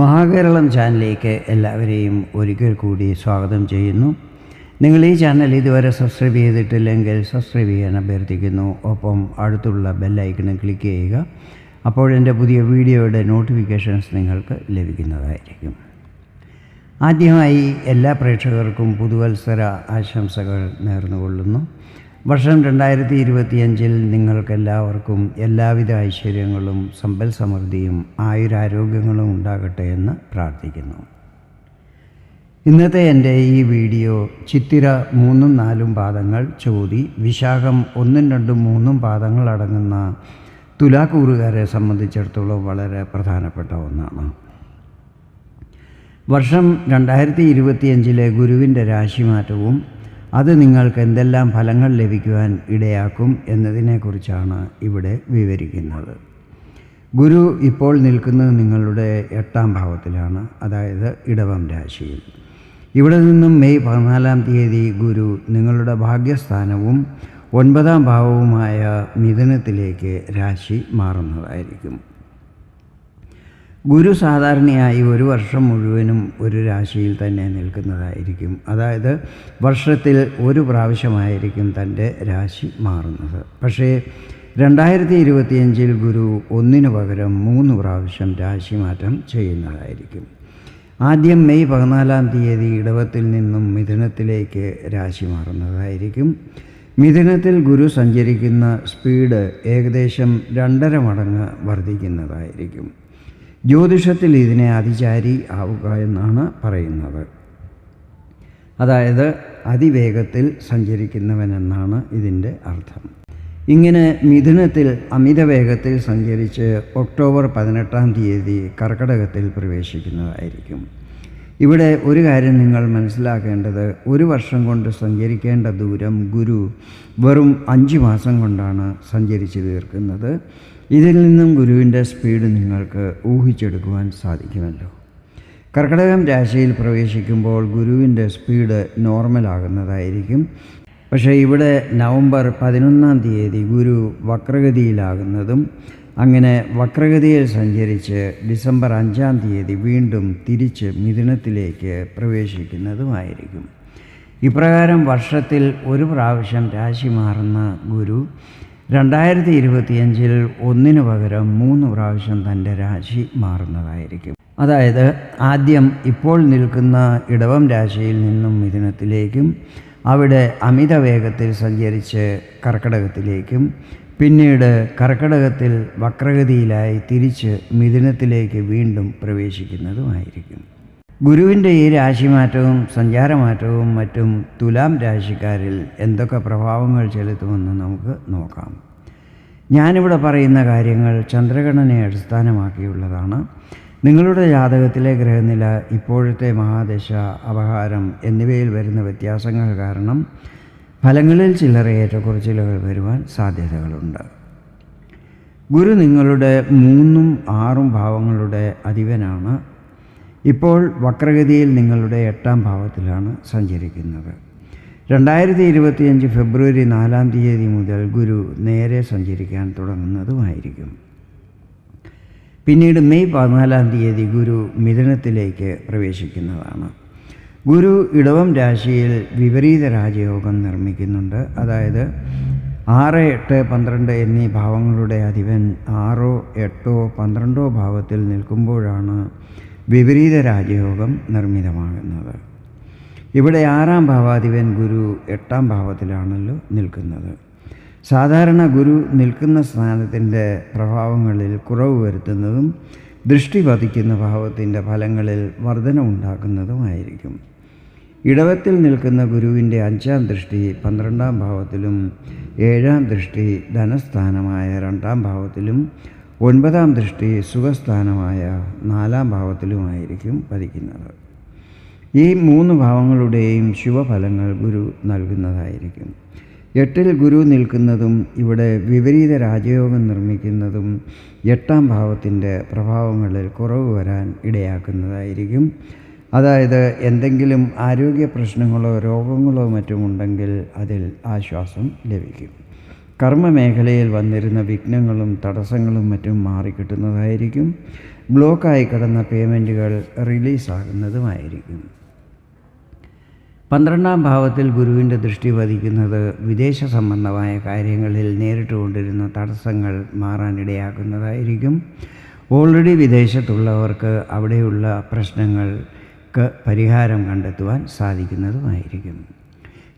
മഹാകേരളം ചാനലിലേക്ക് എല്ലാവരെയും ഒരിക്കൽ കൂടി സ്വാഗതം ചെയ്യുന്നു. നിങ്ങൾ ഈ ചാനൽ ഇതുവരെ സബ്സ്ക്രൈബ് ചെയ്തിട്ടില്ലെങ്കിൽ സബ്സ്ക്രൈബ് ചെയ്യാൻ അഭ്യർത്ഥിക്കുന്നു. ഒപ്പം അടുത്തുള്ള ബെല്ലൈക്കണിൽ ക്ലിക്ക് ചെയ്യുക. അപ്പോൾ എന്റെ പുതിയ വീഡിയോയുടെ നോട്ടിഫിക്കേഷൻസ് നിങ്ങൾക്ക് ലഭിക്കുന്നതായിരിക്കും. ആദ്യമായി എല്ലാ പ്രേക്ഷകർക്കും പുതുവത്സര ആശംസകൾ നേർന്നുകൊള്ളുന്നു. വർഷം രണ്ടായിരത്തി ഇരുപത്തിയഞ്ചിൽ നിങ്ങൾക്കെല്ലാവർക്കും എല്ലാവിധ ഐശ്വര്യങ്ങളും സമ്പൽ സമൃദ്ധിയും ആയുരാരോഗ്യങ്ങളും ഉണ്ടാകട്ടെ എന്ന് പ്രാർത്ഥിക്കുന്നു. ഇന്നത്തെ എന്റെ ഈ വീഡിയോ ചിത്തിര മൂന്നും നാലും പാദങ്ങൾ ചോതി വിശാഖം ഒന്നും രണ്ടും മൂന്നും പാദങ്ങൾ അടങ്ങുന്ന തുലാക്കൂറുകാരെ സംബന്ധിച്ചിടത്തോളം വളരെ പ്രധാനപ്പെട്ട ഒന്നാണ്. വർഷം രണ്ടായിരത്തി ഇരുപത്തിയഞ്ചിലെ ഗുരുവിന്റെ രാശിമാറ്റവും അത് നിങ്ങൾക്ക് എന്തെല്ലാം ഫലങ്ങൾ ലഭിക്കുവാൻ ഇടയാക്കും എന്നതിനെക്കുറിച്ചാണ് ഇവിടെ വിവരിക്കുന്നത്. ഗുരു ഇപ്പോൾ നിൽക്കുന്നത് നിങ്ങളുടെ എട്ടാം ഭാവത്തിലാണ് അതായത് ഇടവം രാശിയിൽ. ഇവിടെ നിന്നും മെയ് പതിനാലാം തീയതി ഗുരു നിങ്ങളുടെ ഭാഗ്യസ്ഥാനവും ഒൻപതാം ഭാവവുമായ മിഥുനത്തിലേക്ക് രാശി മാറുന്നതായിരിക്കും. ഗുരു സാധാരണയായി ഒരു വർഷം മുഴുവനും ഒരു രാശിയിൽ തന്നെ നിൽക്കുന്നതായിരിക്കും. അതായത് വർഷത്തിൽ ഒരു പ്രാവശ്യമായിരിക്കും തന്റെ രാശി മാറുന്നത്. പക്ഷേ രണ്ടായിരത്തി ഇരുപത്തിയഞ്ചിൽ ഗുരു ഒന്നിനു പകരം മൂന്ന് പ്രാവശ്യം രാശി മാറ്റം ചെയ്യുന്നതായിരിക്കും. ആദ്യം മെയ് പതിനാലാം തീയതി ഇടവത്തിൽ നിന്നും മിഥുനത്തിലേക്ക് രാശി മാറുന്നതായിരിക്കും. മിഥുനത്തിൽ ഗുരു സഞ്ചരിക്കുന്ന സ്പീഡ് ഏകദേശം രണ്ടര മടങ്ങ് വർദ്ധിക്കുന്നതായിരിക്കും. ജ്യോതിഷത്തിൽ ഇതിനെ അതിചാരി ആവുക എന്നാണ് പറയുന്നത്. അതായത് അതിവേഗത്തിൽ സഞ്ചരിക്കുന്നവനെന്നാണ് ഇതിന്റെ അർത്ഥം. ഇങ്ങനെ മിഥുനത്തിൽ അമിത വേഗത്തിൽ സഞ്ചരിച്ച് ഒക്ടോബർ പതിനെട്ടാം തീയതി കർക്കടകത്തിൽ പ്രവേശിക്കുന്നതായിരിക്കും. ഇവിടെ ഒരു കാര്യം നിങ്ങൾ മനസ്സിലാക്കേണ്ടത് ഒരു വർഷം കൊണ്ട് സഞ്ചരിക്കേണ്ട ദൂരം ഗുരു വെറും അഞ്ച് മാസം കൊണ്ടാണ് സഞ്ചരിച്ച് തീർക്കുന്നത്. ഇതിൽ നിന്നും ഗുരുവിന്റെ സ്പീഡ് നിങ്ങൾക്ക് ഊഹിച്ചെടുക്കുവാൻ സാധിക്കുമല്ലോ. കർക്കടകം രാശിയിൽ പ്രവേശിക്കുമ്പോൾ ഗുരുവിന്റെ സ്പീഡ് നോർമലാകുന്നതായിരിക്കും. പക്ഷേ ഇവിടെ നവംബർ പതിനൊന്നാം തീയതി ഗുരു വക്രഗതിയിലാകുന്നതും അങ്ങനെ വക്രഗതിയിൽ സഞ്ചരിച്ച് ഡിസംബർ അഞ്ചാം തീയതി വീണ്ടും തിരിച്ച് മിഥുനത്തിലേക്ക് പ്രവേശിക്കുന്നതുമായിരിക്കും. ഇപ്രകാരം വർഷത്തിൽ ഒരു പ്രാവശ്യം രാശി മാറുന്ന ഗുരു രണ്ടായിരത്തി ഇരുപത്തിയഞ്ചിൽ ഒന്നിനു പകരം മൂന്ന് പ്രാവശ്യം തന്റെ രാശി മാറുന്നതായിരിക്കും. അതായത് ആദ്യം ഇപ്പോൾ നിൽക്കുന്ന ഇടവം രാശിയിൽ നിന്നും മിഥുനത്തിലേക്കും അവിടെ അമിത വേഗത്തിൽ സഞ്ചരിച്ച് കർക്കടകത്തിലേക്കും പിന്നീട് കർക്കടകത്തിൽ വക്രഗതിയിലായി തിരിച്ച് മിഥുനത്തിലേക്ക് വീണ്ടും പ്രവേശിക്കുന്നതുമായിരിക്കും. ഗുരുവിന്റെ ഈ രാശിമാറ്റവും സഞ്ചാരമാറ്റവും മറ്റും തുലാം രാശിക്കാരിൽ എന്തൊക്കെ പ്രഭാവങ്ങൾ ചെലുത്തുമെന്ന് നമുക്ക് നോക്കാം. ഞാനിവിടെ പറയുന്ന കാര്യങ്ങൾ ചന്ദ്രഗണനയെ അടിസ്ഥാനമാക്കിയുള്ളതാണ്. നിങ്ങളുടെ ജാതകത്തിലെ ഗ്രഹനില ഇപ്പോഴത്തെ മഹാദശ അപഹാരം എന്നിവയിൽ വരുന്ന വ്യത്യാസങ്ങൾ കാരണം ഫലങ്ങളിൽ ചില്ലറ ഏറ്റക്കുറച്ചിലുകൾ വരുവാൻ സാധ്യതകളുണ്ട്. ഗുരു നിങ്ങളുടെ മൂന്നും ആറും ഭാവങ്ങളുടെ അധിപനാണ്. ഇപ്പോൾ വക്രഗതിയിൽ നിങ്ങളുടെ എട്ടാം ഭാവത്തിലാണ് സഞ്ചരിക്കുന്നത്. രണ്ടായിരത്തി ഇരുപത്തിയഞ്ച് ഫെബ്രുവരി നാലാം തീയതി മുതൽ ഗുരു നേരെ സഞ്ചരിക്കാൻ തുടങ്ങുന്നതുമായിരിക്കും. പിന്നീട് മെയ് പതിനാലാം തീയതി ഗുരു മിഥുനത്തിലേക്ക് പ്രവേശിക്കുന്നതാണ്. ഗുരു ഇടവം രാശിയിൽ വിപരീത രാജയോഗം നിർമ്മിക്കുന്നുണ്ട്. അതായത് ആറ് എട്ട് പന്ത്രണ്ട് എന്നീ ഭാവങ്ങളുടെ അധിപൻ ആറോ എട്ടോ പന്ത്രണ്ടോ ഭാവത്തിൽ നിൽക്കുമ്പോഴാണ് വിപരീത രാജയോഗം നിർമ്മിതമാകുന്നത്. ഇവിടെ ആറാം ഭാവാധിപൻ ഗുരു എട്ടാം ഭാവത്തിലാണല്ലോ നിൽക്കുന്നത്. സാധാരണ ഗുരു നിൽക്കുന്ന സ്ഥാനത്തിന്റെ പ്രഭാവങ്ങളിൽ കുറവ് വരുത്തുന്നതും ദൃഷ്ടി പതിക്കുന്ന ഭാവത്തിന്റെ ഫലങ്ങളിൽ വർധന ഉണ്ടാക്കുന്നതുമായിരിക്കും ഇടവത്തിൽ നിൽക്കുന്ന ഗുരുവിന്റെ അഞ്ചാം ദൃഷ്ടി പന്ത്രണ്ടാം ഭാവത്തിലും ഏഴാം ദൃഷ്ടി ധനസ്ഥാനമായ രണ്ടാം ഭാവത്തിലും ഒൻപതാം ദൃഷ്ടി സുഖസ്ഥാനമായ നാലാം ഭാവത്തിലുമായിരിക്കും പതിക്കുന്നത്. ഈ മൂന്ന് ഭാവങ്ങളുടെയും ശുഭഫലങ്ങൾ ഗുരു നൽകുന്നതായിരിക്കും. എട്ടിൽ ഗുരു നിൽക്കുന്നതും ഇവിടെ വിപരീത രാജയോഗം നിർമ്മിക്കുന്നതും എട്ടാം ഭാവത്തിന്റെ പ്രഭാവങ്ങളിൽ കുറവ് വരാൻ ഇടയാക്കുന്നതായിരിക്കും. അതായത് എന്തെങ്കിലും ആരോഗ്യ പ്രശ്നങ്ങളോ രോഗങ്ങളോ മറ്റുമുണ്ടെങ്കിൽ അതിൽ ആശ്വാസം ലഭിക്കും. കർമ്മമേഖലയിൽ വന്നിരുന്ന വിഘ്നങ്ങളും തടസ്സങ്ങളും മറ്റും മാറിക്കിട്ടുന്നതായിരിക്കും. ബ്ലോക്കായി കിടന്ന പേയ്മെന്റുകൾ റിലീസാകുന്നതുമായിരിക്കും. പന്ത്രണ്ടാം ഭാവത്തിൽ ഗുരുവിന്റെ ദൃഷ്ടി പതിക്കുന്നത് വിദേശ സംബന്ധമായ കാര്യങ്ങളിൽ നേരിട്ട് കൊണ്ടിരുന്ന തടസ്സങ്ങൾ മാറാനിടയാക്കുന്നതായിരിക്കും. ഓൾറെഡി വിദേശത്തുള്ളവർക്ക് അവിടെയുള്ള പ്രശ്നങ്ങൾക്ക് പരിഹാരം കണ്ടെത്തുവാൻ സാധിക്കുന്നതുമായിരിക്കും.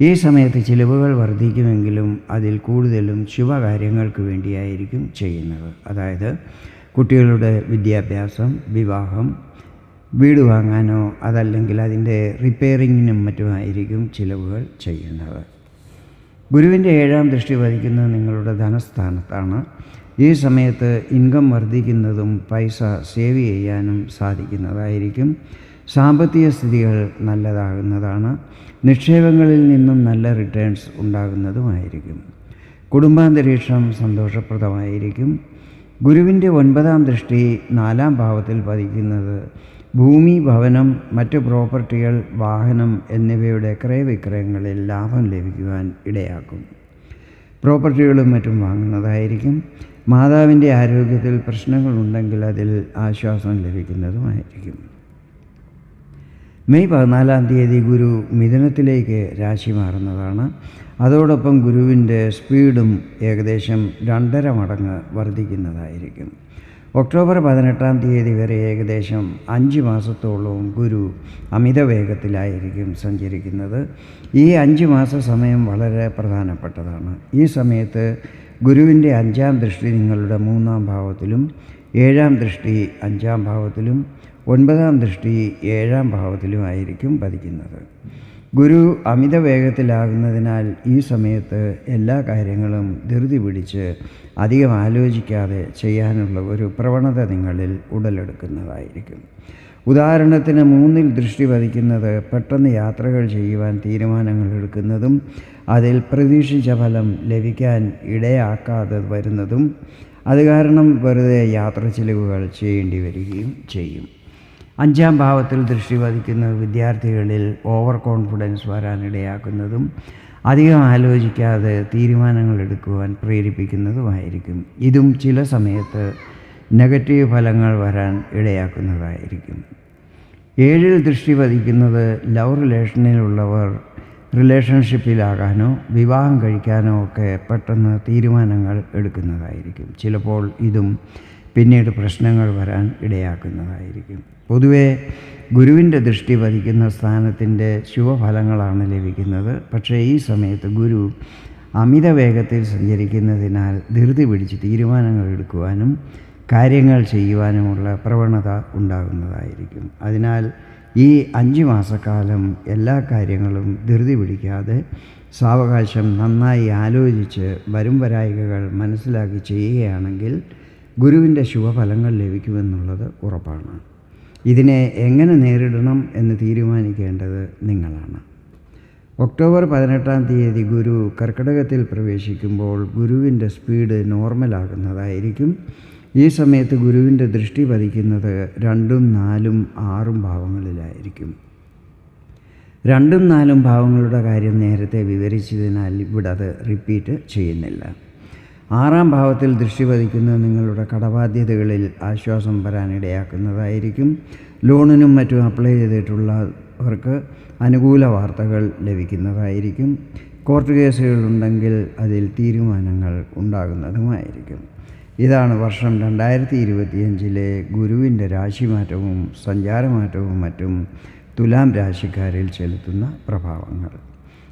ഈ സമയത്ത് ചിലവുകൾ വർദ്ധിക്കുമെങ്കിലും അതിൽ കൂടുതലും ശുഭകാര്യങ്ങൾക്ക് വേണ്ടിയായിരിക്കും ചെയ്യുന്നത്. അതായത് കുട്ടികളുടെ വിദ്യാഭ്യാസം വിവാഹം വീട് വാങ്ങാനോ അതല്ലെങ്കിൽ അതിന്റെ റിപ്പയറിങ്ങിനും മറ്റുമായിരിക്കും ചിലവുകൾ ചെയ്യുന്നത്. ഗുരുവിന്റെ ഏഴാം ദൃഷ്ടി വഹിക്കുന്നത് നിങ്ങളുടെ ധനസ്ഥാനത്താണ്. ഈ സമയത്ത് ഇൻകം വർദ്ധിക്കുന്നതും പൈസ സേവ് ചെയ്യാനും സാധിക്കുന്നതായിരിക്കും. സാമ്പത്തിക സ്ഥിതികൾ നല്ലതാകുന്നതാണ്. നിക്ഷേപങ്ങളിൽ നിന്നും നല്ല റിട്ടേൺസ് ഉണ്ടാകുന്നതുമായിരിക്കും. കുടുംബാന്തരീക്ഷം സന്തോഷപ്രദമായിരിക്കും. ഗുരുവിന്റെ ഒൻപതാം ദൃഷ്ടി നാലാം ഭാവത്തിൽ പതിക്കുന്നത് ഭൂമി ഭവനം മറ്റ് പ്രോപ്പർട്ടികൾ വാഹനം എന്നിവയുടെ ക്രയവിക്രയങ്ങളിൽ ലാഭം ലഭിക്കുവാൻ ഇടയാക്കും. പ്രോപ്പർട്ടികളും മറ്റും വാങ്ങുന്നതായിരിക്കും. മാതാവിന്റെ ആരോഗ്യത്തിൽ പ്രശ്നങ്ങളുണ്ടെങ്കിൽ അതിൽ ആശ്വാസം ലഭിക്കുന്നതുമായിരിക്കും. മെയ് പതിനാലാം തീയതി ഗുരു മിഥുനത്തിലേക്ക് രാശി മാറുന്നതാണ്. അതോടൊപ്പം ഗുരുവിന്റെ സ്പീഡും ഏകദേശം രണ്ടര മടങ്ങ് വർദ്ധിക്കുന്നതായിരിക്കും. ഒക്ടോബർ പതിനെട്ടാം തീയതി വരെ ഏകദേശം അഞ്ച് മാസത്തോളവും ഗുരു അമിത വേഗത്തിലായിരിക്കും സഞ്ചരിക്കുന്നത്. ഈ അഞ്ച് മാസ സമയം വളരെ പ്രധാനപ്പെട്ടതാണ്. ഈ സമയത്ത് ഗുരുവിന്റെ അഞ്ചാം ദൃഷ്ടി നിങ്ങളുടെ മൂന്നാം ഭാവത്തിലും ഏഴാം ദൃഷ്ടി അഞ്ചാം ഭാവത്തിലും ഒൻപതാം ദൃഷ്ടി ഏഴാം ഭാവത്തിലുമായിരിക്കും പതിക്കുന്നത്. ഗുരു അമിത വേഗത്തിലാകുന്നതിനാൽ ഈ സമയത്ത് എല്ലാ കാര്യങ്ങളും ധൃതി പിടിച്ച് അധികം ആലോചിക്കാതെ ചെയ്യാനുള്ള ഒരു പ്രവണത നിങ്ങളിൽ ഉടലെടുക്കുന്നതായിരിക്കും. ഉദാഹരണത്തിന് മൂന്നിൽ ദൃഷ്ടി പതിക്കുന്നത് പെട്ടെന്ന് യാത്രകൾ ചെയ്യുവാൻ തീരുമാനങ്ങൾ എടുക്കുന്നതും അതിൽ പ്രതീക്ഷിച്ച ഫലം ലഭിക്കാൻ ഇടയാക്കാതെ വരുന്നതും അത് കാരണം വെറുതെ യാത്ര ചിലവുകൾ ചെയ്യേണ്ടി വരികയും ചെയ്യും. അഞ്ചാം ഭാവത്തിൽ ദൃഷ്ടി വിദ്യാർത്ഥികളിൽ ഓവർ കോൺഫിഡൻസ് വരാനിടയാക്കുന്നതും അധികം ആലോചിക്കാതെ തീരുമാനങ്ങൾ എടുക്കുവാൻ പ്രേരിപ്പിക്കുന്നതുമായിരിക്കും. ഇതും ചില സമയത്ത് നെഗറ്റീവ് ഫലങ്ങൾ വരാൻ ഇടയാക്കുന്നതായിരിക്കും. ഏഴിൽ ദൃഷ്ടി പതിക്കുന്നത് ലവ് റിലേഷനിലുള്ളവർ റിലേഷൻഷിപ്പിലാകാനോ വിവാഹം കഴിക്കാനോ ഒക്കെ പെട്ടെന്ന് തീരുമാനങ്ങൾ എടുക്കുന്നതായിരിക്കും. ചിലപ്പോൾ ഇതും പിന്നീട് പ്രശ്നങ്ങൾ വരാൻ ഇടയാക്കുന്നതായിരിക്കും. പൊതുവേ ഗുരുവിന്റെ ദൃഷ്ടി പതിക്കുന്ന സ്ഥാനത്തിന്റെ ശുഭഫലങ്ങളാണ് ലഭിക്കുന്നത്. പക്ഷേ ഈ സമയത്ത് ഗുരു അമിത വേഗത്തിൽ സഞ്ചരിക്കുന്നതിനാൽ ധൃതി പിടിച്ച് തീരുമാനങ്ങൾ എടുക്കുവാനും കാര്യങ്ങൾ ചെയ്യുവാനുമുള്ള പ്രവണത ഉണ്ടാകുന്നതായിരിക്കും. അതിനാൽ ഈ അഞ്ച് മാസക്കാലം എല്ലാ കാര്യങ്ങളും ധൃതി പിടിക്കാതെ സാവകാശം നന്നായി ആലോചിച്ച് വരും വരായികകൾ മനസ്സിലാക്കി ചെയ്യുകയാണെങ്കിൽ ഗുരുവിന്റെ ശുഭഫലങ്ങൾ ലഭിക്കുമെന്നുള്ളത് ഉറപ്പാണ്. ഇതിനെ എങ്ങനെ നേരിടണം എന്ന് തീരുമാനിക്കേണ്ടത് നിങ്ങളാണ്. ഒക്ടോബർ പതിനെട്ടാം തീയതി ഗുരു കർക്കിടകത്തിൽ പ്രവേശിക്കുമ്പോൾ ഗുരുവിന്റെ സ്പീഡ് നോർമലാകുന്നതായിരിക്കും. ഈ സമയത്ത് ഗുരുവിന്റെ ദൃഷ്ടി പതിക്കുന്നത് രണ്ടും നാലും ആറും ഭാവങ്ങളിലായിരിക്കും. രണ്ടും നാലും ഭാവങ്ങളുടെ കാര്യം നേരത്തെ വിവരിച്ചതിനാൽ ഇവിടെ അത് റിപ്പീറ്റ് ചെയ്യുന്നില്ല. ആറാം ഭാവത്തിൽ ദൃഷ്ടി പതിക്കുന്നത് നിങ്ങളുടെ കടബാധ്യതകളിൽ ആശ്വാസം വരാനിടയാക്കുന്നതായിരിക്കും ലോണിനും മറ്റും അപ്ലൈ ചെയ്തിട്ടുള്ളവർക്ക് അനുകൂല വാർത്തകൾ ലഭിക്കുന്നതായിരിക്കും. കോർട്ട് കേസുകളുണ്ടെങ്കിൽ അതിൽ തീരുമാനങ്ങൾ ഉണ്ടാകുന്നതുമായിരിക്കും. ഇതാണ് വർഷം രണ്ടായിരത്തി ഇരുപത്തിയഞ്ചിലെ ഗുരുവിന്റെ രാശിമാറ്റവും സഞ്ചാരമാറ്റവും മറ്റും തുലാം രാശിക്കാരിൽ ചെലുത്തുന്ന പ്രഭാവങ്ങൾ.